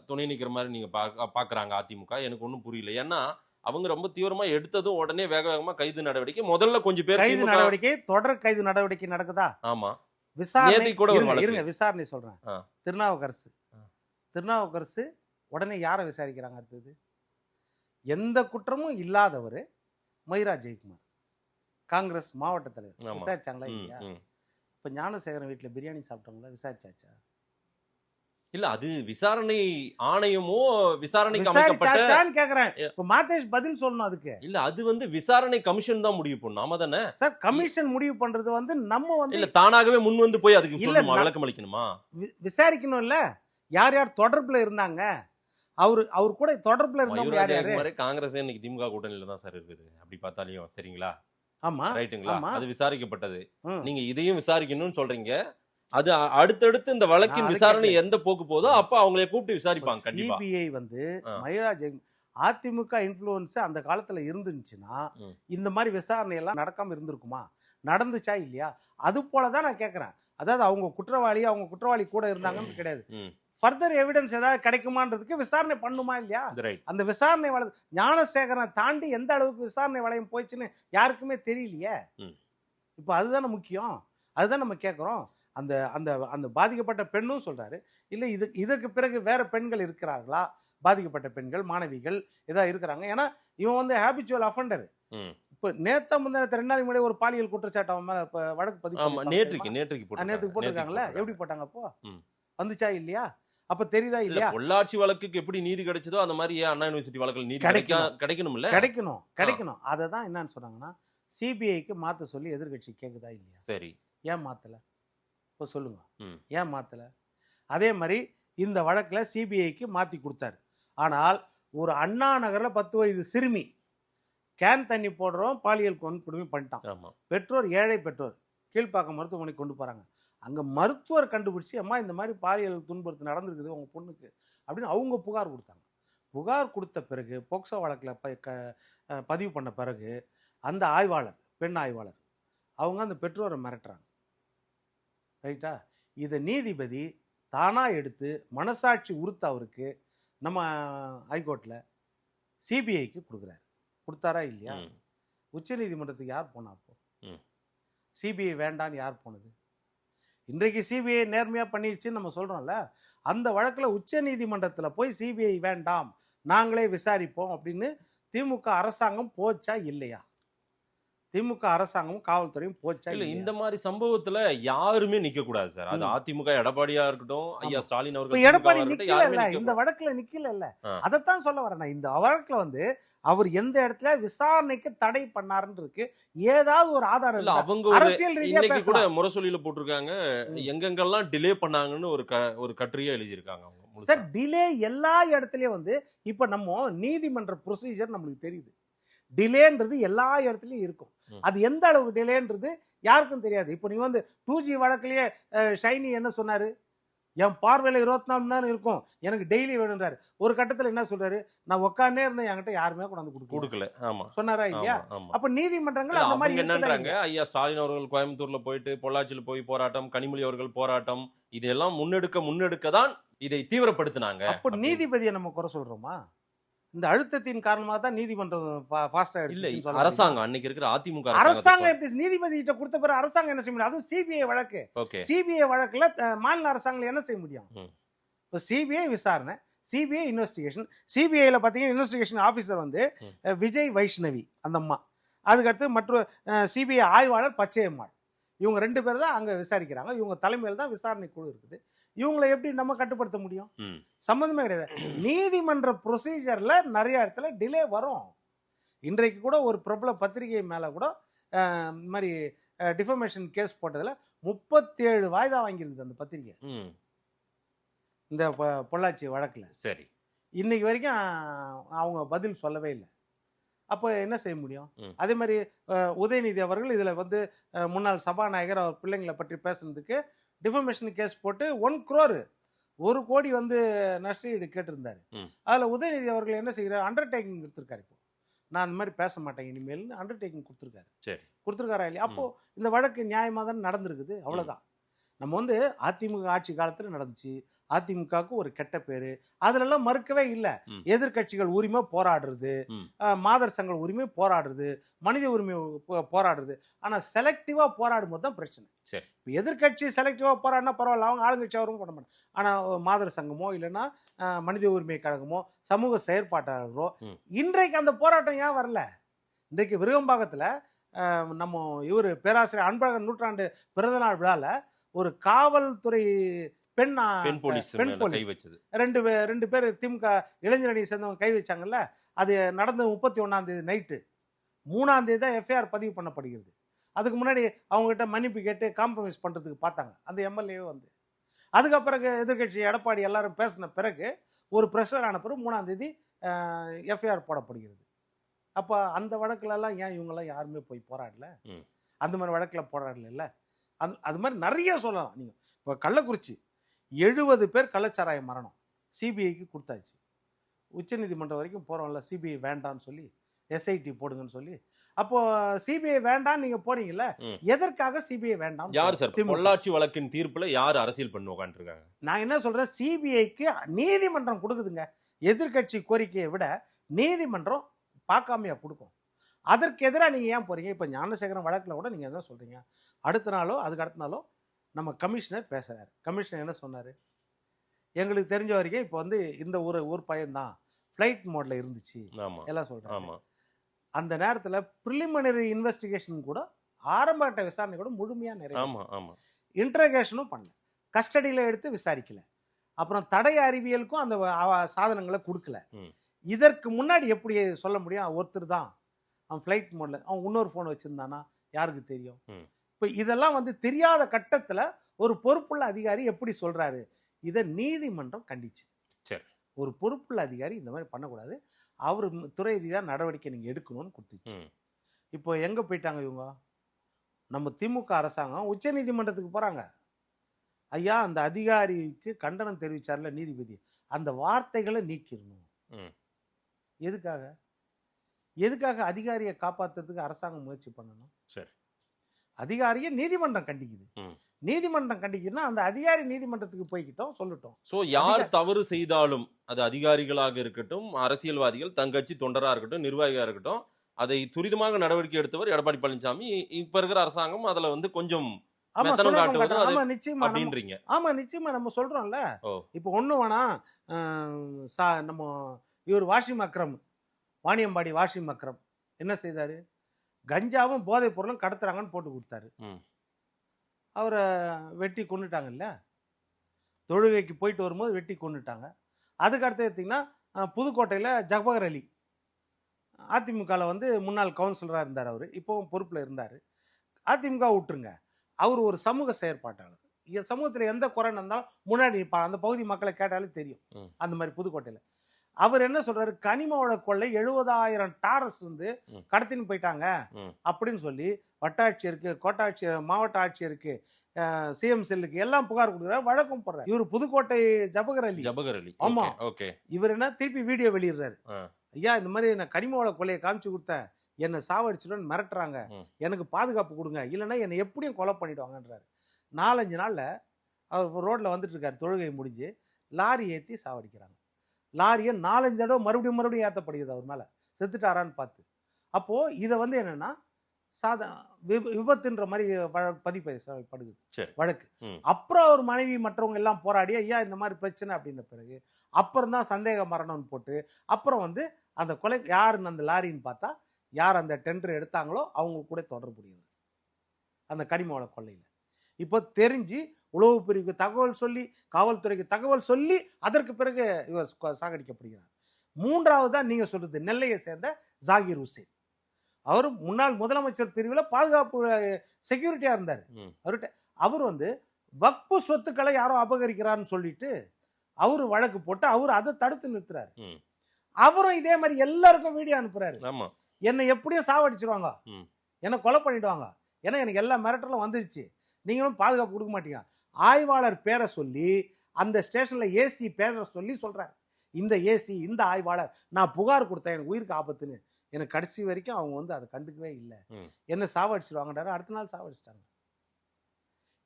துணை நிக்கிற மாதிரி நீங்க பாக்க- பாக்குறாங்க அதிமுக? எனக்கு ஒண்ணும் புரியல. ஏன்னா அவங்க ரொம்ப தீவிரமா எடுத்ததும் உடனே வேக வேகமா கைது நடவடிக்கை. முதல்ல கொஞ்சம் பேர் கைது நடவடிக்கை தொடர் கைது நடவடிக்கை நடக்குதா? ஆமா. விசாரணை கூட இருங்க, விசாரணை சொல்றேன். திருநாவுக்கரசு. திருநாவுக்கரசு உடனே யாரை விசாரிக்கிறாங்க அடுத்தது? எந்த குற்றமும் இல்லாதவர் மயிரா ஜெயக்குமார். காங்கிரஸ் மாவட்ட தலைவர். விசாரிச்சாங்களா இல்லையா. இப்ப ஞானசேகரன் வீட்டுல பிரியாணி சாப்பிட்டவங்களா விசாரிச்சாச்சா? இல்ல அது விசாரணை ஆணையமோ விசாரணைக்கு அமைக்கப்பட்ட கேக்குறேன். இப்ப மாதேஷ் பதில் சொல்லணும் அதுக்கு. இல்ல அது வந்து விசாரணை கமிஷன் தான் முடிவு பண்ணும். ஆமா தானே? சார் கமிஷன் முடிவு பண்றது வந்து நம்ம வந்து இல்ல தானாகவே முன் வந்து போய் அதுக்கு சொல்லணுமா? விளக்கம் அளிக்கணுமா? விசாரிக்கணும் இல்ல யார் யார் தொடர்புல இருந்தாங்க? அவரு அவர் கூட தொடர்புல இருந்தவங்க யார் யாரு? காங்கிரஸ் இன்னைக்கு திமுக கூட்டணியில தான் சார் இருக்குது. அப்படி பார்த்தாலையும் சரிங்களா? ஆமா ரைட்டுங்களா. அது விசாரிக்கப்பட்டது. நீங்க இதையும் விசாரிக்கணும்னு சொல்றீங்க. அது அடுத்தடுத்து இந்த வழக்கின் விசாரணை. எந்த போக்கு போதோ அப்ப அவங்களே கூப்பிட்டு விசாரிப்பாங்க கண்டிப்பா. சிபிஐ வந்து. மயூரா அதிமுக இன்ஃப்ளூயன்ஸ் அந்த காலத்துல இருந்துச்சுன்னா. இந்த மாதிரி விசாரணை எல்லாம் நடக்காம இருந்திருக்குமா? நடந்துச்சா இல்லையா? அது போல தான் நான் கேட்கறேன். அதாவது அவங்க குற்றவாளி அவங்க குற்றவாளி கூட இருந்தாங்கன்னு கிடையாது. ஃபர்தர் எவிடன்ஸ் ஏதாவது கிடைக்குமான்றதுக்கு விசாரணை பண்ணுமா இல்லையா? அந்த விசாரணை வள ஞானசேகரனை தாண்டி எந்த அளவுக்கு விசாரணை வளையம் போயிடுச்சுன்னு யாருக்குமே தெரியலையே. இப்போ அதுதானே முக்கியம். அதுதான் நம்ம கேட்குறோம். அந்த அந்த அந்த பாதிக்கப்பட்ட பெண்ணும் சொல்றாரு. இல்லை இது இதற்கு பிறகு வேற பெண்கள் இருக்கிறார்களா? பாதிக்கப்பட்ட பெண்கள் மாணவிகள் ஏதாவது இருக்கிறாங்க. ஏன்னா இவன் வந்து ஹேபிச்சுவல் அஃபண்டர். இப்போ நேத்த முந்தின ரெண்டு நாளைக்கு முன்னாடி ஒரு பாலியல் குற்றச்சாட்டு அவன் மேல இப்ப வழக்கு பதிவு நேற்றுக்கு? நேற்றுக்கு போட்டிருக்காங்கல்ல நேற்றுக்கு எப்படி போட்டாங்க அப்போ. வந்துச்சா இல்லையா? அப்ப தெரியுதா இல்ல இல்லையா? பொள்ளாச்சி வழக்குக்கு எப்படி நீதி கிடைச்சதோ அந்த மாதிரி அண்ணா யூனிவர்சிட்டி வழக்குல நீதி கிடைக்கணும். கிடைக்க கிடைக்கணும்ல? கிடைக்கணும் கிடைக்கணும். அதை தான் என்னன்னு சொன்னாங்கன்னா சிபிஐக்கு மாத்த சொல்லி எதிர்க்கட்சி கேக்குதா இல்லையா? சரி. ஏன் மாத்தல? இப்போ சொல்லுங்க. ம். ஏன் மாத்தல? அதே மாதிரி இந்த வழக்குல சிபிஐக்கு மாத்தி கொடுத்தாரு. ஆனால் ஒரு அண்ணா நகர்ல பத்து வயது சிறுமி கேன் தண்ணி போடுறோம் பாலியல் கொடுமை பண்ணிட்டான். பெற்றோர் ஏழை பெற்றோர் கீழ்ப்பாக்கம் மருத்துவமனைக்கு கொண்டு போறாங்க. அங்க மருத்துவர் கண்டுபிடிச்சு அம்மா இந்த மாதிரி பாலியல் துன்புறுத்து நடந்திருக்குது உங்க பொண்ணுக்கு. அப்படின்னு அவங்க புகார் கொடுத்தாங்க. புகார் கொடுத்த பிறகு போக்சோ வழக்கில் ப க- பதிவு பண்ண பிறகு அந்த ஆய்வாளர் பெண் ஆய்வாளர் அவங்க அந்த பெற்றோரை மிரட்டுறாங்க. ரைட்டா? இதை நீதிபதி தானாக எடுத்து மனசாட்சி உறுத்த அவருக்கு நம்ம ஹைகோர்ட்டில் சிபிஐக்கு கொடுக்குறாரு. கொடுத்தாரா இல்லையா. உச்சநீதிமன்றத்துக்கு யார் போனா அப்போ. சிபிஐ வேண்டான்னு யார் போனது? இன்றைக்கு சிபிஐ நேர்மையாக பண்ணிடுச்சுன்னு நம்ம சொல்கிறோம்ல அந்த வழக்கில் உச்ச நீதிமன்றத்தில் போய் சிபிஐ வேண்டாம் நாங்களே விசாரிப்போம் அப்படின்னு திமுக அரசாங்கம் போச்சா இல்லையா? திமுக அரசாங்கமும் காவல்துறையும் போச்சா இல்ல? இந்த மாதிரி சம்பவத்துல யாருமே நிக்க கூடாது சார் அது. அதிமுக எடப்பாடியா இருக்கட்டும் ஐயா. ஸ்டாலின் அவர்கள் எடப்பாடி நிக்கல நிக்க இந்த வழக்குல நிக்கல ஆ. அதைத்தான் சொல்ல வரேன். இந்த வழக்குல வந்து அவர் எந்த இடத்துல விசாரணைக்கு தடை பண்ணாருன்றதுக்கு ஏதாவது ஒரு ஆதாரம் இல்ல அவங்க அரசியல் ரீதியா இன்னைக்கு கூட முரசொலியில போட்டிருக்காங்க. எங்கெங்கெல்லாம் டிலே பண்ணாங்கன்னு ஒரு க ஒரு கட்டுரையே எழுதியிருக்காங்க அவங்க. சார் டிலே எல்லா இடத்துலயும் வந்து இப்ப நம்ம நீதிமன்ற ப்ரொசீஜர் நம்மளுக்கு தெரியுது டிலேன்றது எல்லா இடத்துலயும் இருக்கும். அது எந்த அளவுக்கு டிலேன்றது யாருக்கும் தெரியாது. இப்போ நீ வந்து டூ ஜி வழக்குலயே ஷைனி என்ன சொன்னாரு? என் பார்வையில இருபத்தி நாலு மணி நேரம் இருக்கும். எனக்கு டெய்லி வேணுன்றாரு ஒரு கட்டத்துல என்ன சொல்றாரு? நான் உட்காந்தே இருந்தேன் என்கிட்ட யாருமே கொண்டாந்து கொடுக்கல. கொடுக்கல. ஆமா. சொன்னாரா இல்லையா? அப்ப நீதிமன்றங்கள் அந்த மாதிரி என்னன்றாங்க? ஐயா ஸ்டாலின் அவர்கள் கோயம்புத்தூர்ல போயிட்டு பொள்ளாச்சியில போய் போராட்டம் கனிமொழி அவர்கள் போராட்டம் இதெல்லாம் முன்னெடுக்க முன்னெடுக்க தான் இதை தீவிரப்படுத்தினாங்க. அப்ப. நீதிபதியை நம்ம குறை சொல்றோமா? இந்த அழுத்தத்தின் காரணமாக தான் நீதிமன்றம் ஃபாஸ்டா இல்ல அரசாங்கம் அன்னைக்கு இருக்கிற அதிமுக அரசாங்கம் எப்படி நீதிபதி கிட்ட கொடுத்த பிறகு அரசாங்கம் என்ன செய்ய முடியும்? அதுவும் சிபிஐ வழக்கு. சிபிஐ வழக்குல மாநில அரசாங்கம் என்ன செய்ய முடியும். இப்போ சிபிஐ விசாரணை சிபிஐ இன்வெஸ்டிகேஷன் சிபிஐயில் பார்த்தீங்கன்னா இன்வெஸ்டிகேஷன் ஆஃபீஸர் வந்து விஜய் வைஷ்ணவி அந்த அம்மா. அதுக்கடுத்து மற்ற சிபிஐ ஆய்வாளர் பச்சையம்மாள். இவங்க ரெண்டு பேர் தான் அங்கே விசாரிக்கிறாங்க. இவங்க தலைமையில் தான் விசாரணை குழு இருக்குது. இவங்களை எப்படி நம்ம கட்டுப்படுத்த முடியும். சம்மந்தமே கிடையாது. நீதிமன்ற ப்ரொசீஜரில் நிறைய இடத்துல டிலே வரும். இன்றைக்கு கூட ஒரு பிரபல பத்திரிகை மேலே கூட இந்த மாதிரி டிஃபமேஷன் கேஸ் போட்டதில் முப்பத்தேழு வாய்தா வாங்கியிருக்குது அந்த பத்திரிகை. இந்த பொள்ளாச்சி வழக்கில். சரி. இன்னைக்கு வரைக்கும் அவங்க பதில் சொல்லவே இல்லை. அப்போ என்ன செய்ய முடியும். அதே மாதிரி உதயநிதி அவர்கள் இதில் வந்து முன்னாள் சபாநாயகர் அவர் பிள்ளைங்களை பற்றி பேசுனதுக்கு டிஃபமேஷன் கேஸ் போட்டு ஒன் குரோர் ஒரு கோடி வந்து நஷ்டஈடு கேட்டிருந்தாரு. அதில் உதயநிதி அவர்கள் என்ன செய்கிறார் அண்டர்டேக்கிங் கொடுத்துருக்காரு இப்போ. நான் அந்த மாதிரி பேச மாட்டேன் இனிமேல்னு அண்டர்டேக்கிங் கொடுத்துருக்காரு. சரி. கொடுத்துருக்காரா இல்லையா? அப்போ இந்த வழக்கு நியாயமாக தான் நடந்திருக்குது? அவ்வளவுதான். நம்ம வந்து அதிமுக ஆட்சி காலத்துல நடந்துச்சு. அதிமுகவுக்கு ஒரு கெட்ட பேரு. அதுலெல்லாம் மறுக்கவே இல்லை. ம். எதிர்க்கட்சிகள் உரிமை போராடுறது. மாதர் சங்க உரிமை போராடுறது. மனித உரிமை போராடுறது. ஆனா செலக்டிவா போராடும் போது தான் பிரச்சனை. எதிர்க்கட்சி செலக்டிவா போராடினா பரவாயில்ல அவங்க ஆளுங்கட்சி அவரும் பண்ண மாட்டாங்க. ஆனா மாதர் சங்கமோ இல்லைன்னா மனித உரிமை கழகமோ சமூக செயற்பாட்டாளர்களோ. இன்றைக்கு அந்த போராட்டம் ஏன் வரல? இன்றைக்கு விருகம்பாக்கத்துல நம்ம இவர் பேராசிரியர் அன்பழகன் நூற்றாண்டு பிறந்தநாள் விழால ஒரு காவல்துறை பெண் பெண் போலீஸ் பெண் போலீஸ். வச்சது. ரெண்டு பே- ரெண்டு பேர் திமுக இளைஞரணியை சேர்ந்தவங்க கை வச்சாங்கல்ல அது நடந்த முப்பத்தி ஒன்னாம் தேதி நைட்டு மூணாம் தேதி தான் எஃப்ஐஆர் பதிவு பண்ணப்படுகிறது. அதுக்கு முன்னாடி அவங்ககிட்ட மன்னிப்பு கேட்டு காம்ப்ரமைஸ் பண்றதுக்கு பார்த்தாங்க. அந்த எம்எல்ஏவே வந்து. அதுக்கப்புறம் எதிர்க்கட்சி எடப்பாடி எல்லாரும் பேசின பிறகு ஒரு ப்ரெஷர் ஆன பிறகு மூணாம் தேதி எஃப்ஐஆர் போடப்படுகிறது. அப்போ அந்த வழக்குலலாம் ஏன் இவங்கெல்லாம் யாருமே போய் போராடல. அந்த மாதிரி வழக்கில் போராடல அது அது மாதிரி நிறைய சொல்லலாம். நீங்கள் இப்போ கள்ளக்குறிச்சி எழுபது பேர் கள்ளச்சாராய மரணம். சிபிஐக்கு கொடுத்தாச்சு. உச்சநீதிமன்றம் வரைக்கும் போகிறோம்ல சிபிஐ வேண்டாம்னு சொல்லி எஸ்ஐடி போடுங்கன்னு சொல்லி. அப்போ சிபிஐ வேண்டாம் நீங்க போறீங்கல்ல. எதற்காக சிபிஐ வேண்டாம் யார் சார். பொள்ளாச்சி வழக்கின் தீர்ப்புல யார் அரசியல் பண்ணி உட்காந்துருக்காங்க நான் என்ன சொல்றேன் சிபிஐக்கு நீதிமன்றம் கொடுக்குதுங்க. எதிர்க்கட்சி கோரிக்கையை விட நீதிமன்றம் பார்க்காமையா கொடுக்கும். அதற்கு எதிராக நீங்க ஏன் போறீங்க? இப்ப ஞானசேகரன் வழக்குல கூட நீங்க என்ன சொல்றீங்க. அடுத்த நாளோ அதுக்கு அடுத்த நாளோ நம்ம கமிஷனர் பேசுறாரு. கமிஷனர் என்ன சொன்னாரு? எங்களுக்கு தெரிஞ்ச வரைக்கும் இப்போ வந்து இந்த ஒரு ஒரு பையன்தான். ஃப்ளைட் மோட்ல இருந்துச்சு. எல்லாம் சொல்றாங்க ஆமா. அந்த நேரத்துல ப்ரிலிமினரி இன்வெஸ்டிகேஷன் கூட ஆரம்ப கட்ட விசாரணை கூட முழுமையா நிறைய இன்ட்ரகேஷனும் பண்ணல. கஸ்டடியில் எடுத்து விசாரிக்கல. அப்புறம் தடை அறிவியலுக்கும் அந்த சாதனங்களை கொடுக்கல. இதற்கு முன்னாடி எப்படி சொல்ல முடியும்? ஒருத்தர் தான். அவன் ஃப்ளைட் மோட்ல அவன் இன்னொரு ஃபோன் வச்சிருந்தானா? யாருக்கு தெரியும். இப்போ இதெல்லாம் வந்து தெரியாத கட்டத்துல ஒரு பொறுப்புள்ள அதிகாரி எப்படி சொல்றாரு? இதை நீதிமன்றம் கண்டிச்சு சரி. ஒரு பொறுப்புள்ள அதிகாரி இந்த மாதிரி பண்ணக்கூடாது. அவர் துறை ரீதியாக நடவடிக்கை நீங்க எடுக்கணும்னு கொடுத்துச்சு. இப்போ எங்க போயிட்டாங்க இவங்க? நம்ம திமுக அரசாங்கம் உச்ச நீதிமன்றத்துக்கு போறாங்க. ஐயா அந்த அதிகாரிக்கு கண்டனம் தெரிவிச்சார்ல நீதிபதி. அந்த வார்த்தைகளை நீக்கிடணும் ம். எதுக்காக? எதுக்காக அதிகாரியை காப்பாத்துறதுக்கு அரசாங்கம் முயற்சி பண்ணணும்? சரி. அதிகாரியை நீதிமன்றம் கண்டிக்குது. நீதிமன்றம் கண்டிக்குதுன்னா அந்த அதிகாரி நீதிமன்றத்துக்கு போய்கிட்டோம் சொல்லட்டும். சோ யார் தவறு செய்தாலும் அது அதிகாரிகளாக இருக்கட்டும் அரசியல்வாதிகள் தங்கட்சி தொண்டரா இருக்கட்டும் நிர்வாகியா இருக்கட்டும் அதை துரிதமாக நடவடிக்கை எடுத்தவர் எடப்பாடி பழனிசாமி. இப்ப இருக்கிற அரசாங்கம் அதுல வந்து கொஞ்சம் அப்படின்றீங்க. ஆமா நிச்சயமா நம்ம சொல்றோம்ல. இப்போ ஒண்ணு சா- நம்ம இவர் வாஷிம் அக்ரம் வாணியம்பாடி வாஷிம் அக்ரம் என்ன செய்தாரு? கஞ்சாவும் போதைப் பொருளும் கடத்துறாங்கன்னு போட்டு கொடுத்தாரு. அவரை வெட்டி கொண்டுட்டாங்கல்ல தொழுகைக்கு போயிட்டு வரும்போது வெட்டி கொண்டுட்டாங்க அதுக்கு அடுத்து எடுத்தீங்கன்னா புதுக்கோட்டையில் ஜபகர் அலி. அதிமுகவில் வந்து முன்னாள் கவுன்சிலராக இருந்தார் அவர். இப்போவும் பொறுப்பில் இருந்தார். அதிமுக விட்டுருங்க. அவர் ஒரு சமூக செயற்பாட்டாளர். சமூகத்தில் எந்த குறை இருந்தாலும் முன்னாடி அந்த பகுதி மக்களை கேட்டாலே தெரியும். அந்த மாதிரி புதுக்கோட்டையில். அவர் என்ன சொல்றாரு? கனிமவள கொள்ளை எழுபதாயிரம் டாரஸ் வந்து. கடத்தின்னு போயிட்டாங்க. அப்படின்னு சொல்லி வட்டாட்சியருக்கு கோட்டாட்சியர் மாவட்ட ஆட்சியருக்கு சிஎம் செல்லுக்கு எல்லாம் புகார் கொடுக்குறாரு வழக்கம் போடுறாரு. இவர் புதுக்கோட்டை ஜபகர் அலி. ஜபகர் அலி. ஆமா. ஓகே இவர் என்ன திருப்பி வீடியோ வெளியிடுறாரு. ஐயா இந்த மாதிரி நான் கனிமவள கொள்ளையை காமிச்சு கொடுத்தேன் என்னை சாவடிச்சிடுன்னு மிரட்டுறாங்க. எனக்கு பாதுகாப்பு கொடுங்க. இல்லைன்னா என்னை எப்படியும் கொலை பண்ணிடுவாங்கன்றாரு. நாலஞ்சு நாள்ல அவர் ரோட்ல வந்துட்டு இருக்காரு தொழுகை முடிஞ்சு லாரி ஏத்தி சாவடிக்கிறாங்க. லாரியை நாலஞ்சு தடவை மறுபடியும் மறுபடியும் ஏத்தப்படுகிறது அவர் மேல. செத்துட்டாரான்னு பார்த்து. அப்போ இதை வந்து என்னன்னா சாதா விப- விபத்துன்ற மாதிரி வழ- பதிப்படுது சரி. வழக்கு. அப்புறம் அவர் மனைவி மற்றவங்க எல்லாம் போராடி ஐயா இந்த மாதிரி பிரச்சனை அப்படின்ன பிறகு அப்புறம் தான் சந்தேக மரணம்னு போட்டு அப்புறம் வந்து அந்த கொலை யாருன்னு அந்த லாரின்னு பார்த்தா யார் அந்த டெண்டர் எடுத்தாங்களோ அவங்க கூட தொடர்புடையவர். அந்த கனிம வள கொள்ளையில். இப்போ தெரிஞ்சு உளவு பிரிவுக்கு தகவல் சொல்லி காவல்துறைக்கு தகவல் சொல்லி அதற்கு பிறகு இவர் சாகடிக்கப்படுகிறார். மூன்றாவது தான் நீங்கள் சொல்றது நெல்லையை சேர்ந்த ஜாகிர் ஹுசேன் அவர் முன்னாள் முதலமைச்சர் பிரிவில் பாதுகாப்பு செக்யூரிட்டியாக இருந்தார். அவர்கிட்ட அவர் வந்து வக்பு சொத்துக்களை யாரோ அபகரிக்கிறான்னு சொல்லிட்டு அவர் வழக்கு போட்டு அவர் அதை தடுத்து நிறுத்துறாரு. அவரும் இதே மாதிரி எல்லாருக்கும் வீடியோ அனுப்புறாரு. என்னை எப்படியும் சாவடிச்சிருவாங்க. என்னை கொலை பண்ணிடுவாங்க. ஏன்னா எனக்கு எல்லா மிரட்டலும் வந்துருச்சு. நீங்களும் பாதுகாப்பு கொடுக்க மாட்டீங்க. ஆய்வாளர் பேரை சொல்லி அந்த ஸ்டேஷன்ல ஏசி பேரை சொல்லி சொல்றாரு. இந்த ஏசி இந்த ஆய்வாளர் நான் புகார் கொடுத்தேன் எனக்கு உயிருக்கு ஆபத்துன்னு. எனக்கு கடைசி வரைக்கும் அவங்க வந்து அதை கண்டுக்கவே இல்லை. என்ன சாவடிச்சிருவாங்கன்றாரு அடுத்த நாள் சாவடிச்சிட்டாங்க.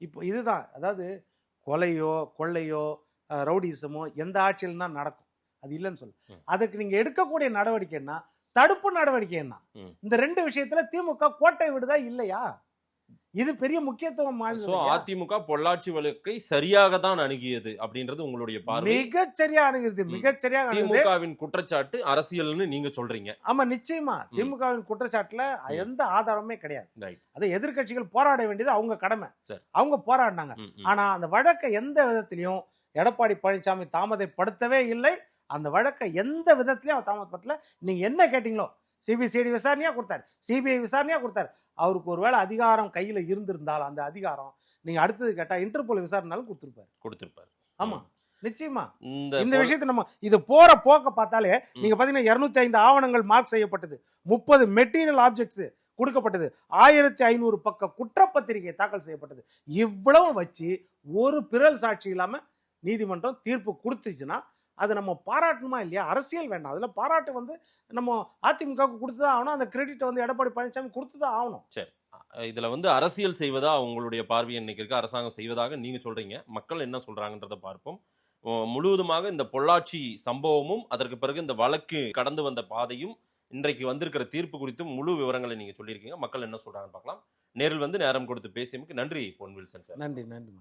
இப்போ இதுதான் அதாவது கொலையோ கொள்ளையோ ரவுடிசமோ எந்த ஆட்சியில் தான் நடக்கும். அது இல்லைன்னு சொல்லு. அதுக்கு நீங்க எடுக்கக்கூடிய நடவடிக்கை என்ன? தடுப்பு நடவடிக்கை என்ன. இந்த ரெண்டு விஷயத்துல திமுக கோட்டை விடுதா இல்லையா? இது பெரிய முக்கியத்துவம்? அதிமுக பொள்ளாச்சி வழக்கை சரியாக தான் அணுகியது அப்படின்றது உங்களுடைய பார்வை. மிகச் சரியா அணுகிறது ம். மிகச் சரியா அணுகுது திமுகவின் குற்றச்சாட்டு அரசியல்னு நீங்க சொல்றீங்க. ஆமா நிச்சயமா. திமுகவின் குற்றச்சாட்டுல எந்த ஆதாரமே கிடையாது. அது எதிர்க்கட்சிகள் போராட வேண்டியது அவங்க கடமை. அவங்க போராடினாங்க. ஆனா அந்த வழக்கை எந்த விதத்திலையும் எடப்பாடி பழனிசாமி தாமதப்படுத்தவே இல்லை. அந்த வழக்கை எந்த விதத்திலையும் அவர் தாமதப்படுத்தல. நீங்க என்ன கேட்டீங்களோ? சிபிசிஐடி விசாரணையா கொடுத்தாரு. சிபிஐ விசாரணையா கொடுத்தாரு. அவருக்கு ஒருவேளை அதிகாரம் கையில இருந்திருந்தால் அந்த அதிகாரம் நீங்க அடுத்தது கேட்டா இன்டர்போல் விசாரணைனாலும் கொடுத்துருப்பாரு. கொடுத்திருப்பாரு. ஆமா. நிச்சயமா. இந்த விஷயத்தை நம்ம இது போற போக்க பார்த்தாலே நீங்க பாத்தீங்கன்னா இருநூத்தி ஐந்து ஆவணங்கள் மார்க் செய்யப்பட்டது. முப்பது மெட்டீரியல் ஆப்ஜெக்ட்ஸ் கொடுக்கப்பட்டது. ஆயிரத்தி ஐநூறு பக்க குற்றப்பத்திரிகை தாக்கல் செய்யப்பட்டது. இவ்வளவு வச்சு ஒரு பிறல் சாட்சி இல்லாம நீதிமன்றம் தீர்ப்பு கொடுத்துச்சுன்னா அது நம்ம பாராட்டணுமா இல்லையா? அரசியல் வேண்டாம். அதுல பாராட்டு வந்து நம்ம அதிமுகவுக்கு கொடுத்துதான் ஆகணும். அந்த கிரெடிட் வந்து எடப்பாடி பழனிசாமி கொடுத்துதான் ஆகணும். சரி. இதுல வந்து அரசியல் செய்வதா உங்களுடைய பார்வை இன்னைக்கு இருக்க? அரசாங்கம் செய்வதாக நீங்க சொல்றீங்க. மக்கள் என்ன சொல்றாங்கன்றத பார்ப்போம். முழுவதுமாக இந்த பொள்ளாச்சி சம்பவமும் அதற்கு பிறகு இந்த வழக்கு கடந்து வந்த பாதையும் இன்றைக்கு வந்திருக்கிற தீர்ப்பு குறித்தும் முழு விவரங்களை நீங்க சொல்லியிருக்கீங்க. மக்கள் என்ன சொல்றாங்கன்னு பார்க்கலாம். நேரில் வந்து நேரம் கொடுத்து பேசியமைக்கு நன்றி பொன் வில்சன் சார். நன்றி நன்றி